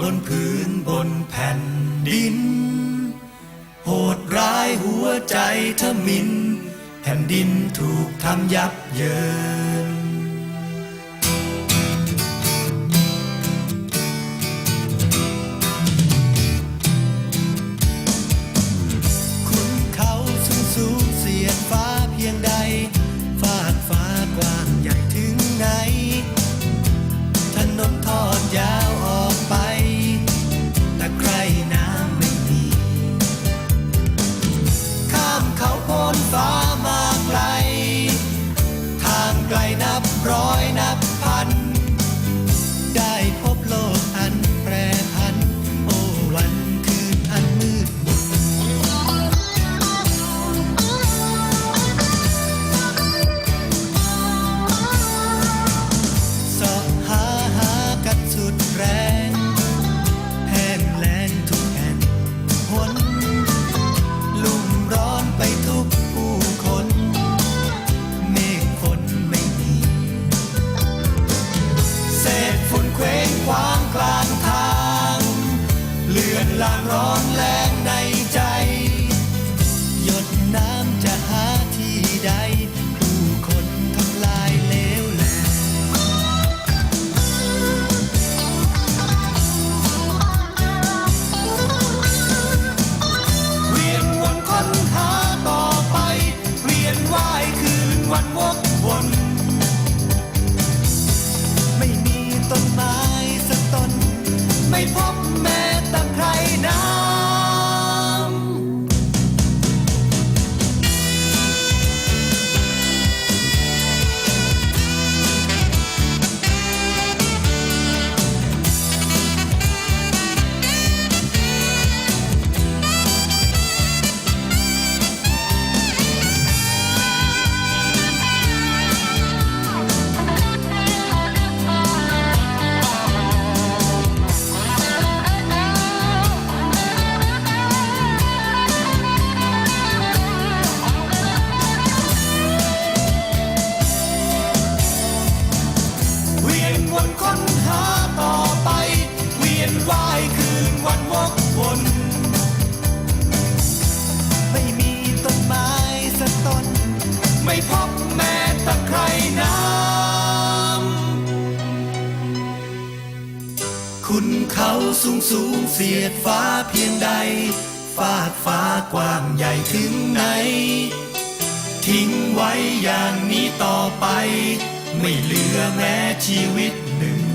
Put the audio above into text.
บนพื้นบนแผ่นดิน โหดร้ายหัวใจทมิน แผ่นดินถูกทำยับเยิน ลือนลางร้อนแรงในใจ หยดน้ำจะหาที่ใด วนค้นหาต่อไป เวียนว่ายคืนวันวกวน ไม่มีต้นไม้สักต้น ไม่พบแม้ต่ใครน้ำคุณเขาสูงสูงเสียดฟ้าเพียงใดฟากฟ้ากว้างใหญ่ถึงไหน ทิ้งไว้อย่างนี้ต่อไป ไม่เหลือแม้ชีวิตหนึ่ง